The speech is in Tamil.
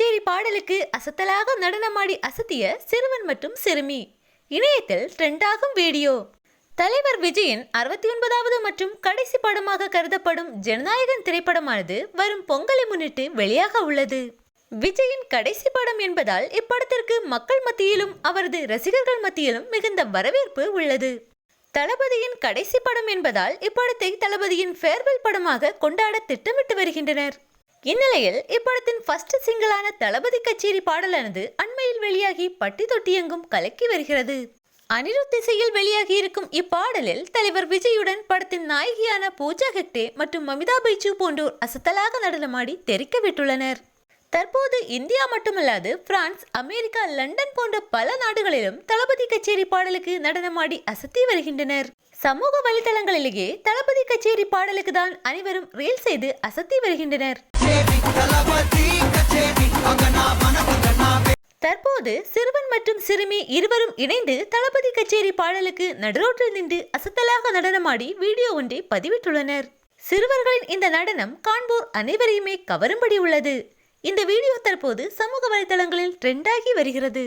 பாடலுக்கு அசத்தலாக நடனமாடி அசத்திய சிறுவன் மற்றும் சிறுமி. இணையத்தில் ட்ரெண்டாகும் வீடியோ. தலைவர் விஜயின் அறுபத்தி ஒன்பதாவது மற்றும் கடைசி படமாக கருதப்படும் ஜனநாயகன் திரைப்படமானது வரும் பொங்கலை முன்னிட்டு வெளியாக உள்ளது. விஜயின் கடைசி படம் என்பதால் இப்படத்திற்கு மக்கள் மத்தியிலும் அவரது ரசிகர்கள் மத்தியிலும் மிகுந்த வரவேற்பு உள்ளது. தளபதியின் கடைசி படம் என்பதால் இப்படத்தை தளபதியின் ஃபேர்வெல் படமாக கொண்டாட திட்டமிட்டு வருகின்றனர். இந்நிலையில் இப்படத்தின் ஃபர்ஸ்ட் சிங்கிளான தளபதி கச்சேரி பாடலானது அண்மையில் வெளியாகி பட்டி தொட்டியெங்கும் கலக்கி வருகிறது. அனிருத் திசையில் வெளியாகி இருக்கும் இப்பாடலில் தலைவர் விஜயுடன் படத்தின் நாயகியான பூஜா ஹெக்டே மற்றும் மமிதா பைச்சு போன்றோர் அசத்தலாக நடனமாடி தெரிக்க விட்டுள்ளனர். தற்போது இந்தியா மட்டுமல்லாது பிரான்ஸ் அமெரிக்கா லண்டன் போன்ற பல நாடுகளிலும் தளபதி கச்சேரி பாடலுக்கு நடனமாடி அசத்தி வருகின்றனர். சமூக வலைதளங்களிலேயே தளபதி கச்சேரி பாடலுக்கு தான் அனைவரும் ரீல் செய்து அசத்தி வருகின்றனர். தற்போது சிறுவன் மற்றும் சிறுமி இருவரும் இணைந்து தளபதி கச்சேரி பாடலுக்கு நடுரோட்டில் நின்று அசத்தலாக நடனமாடி வீடியோ ஒன்றை பதிவிட்டுள்ளனர். சிறுவர்களின் இந்த நடனம் காண்போர் அனைவரையுமே கவரும்படி உள்ளது. இந்த வீடியோ தற்போது சமூக வலைதளங்களில் ட்ரெண்டாகி வருகிறது.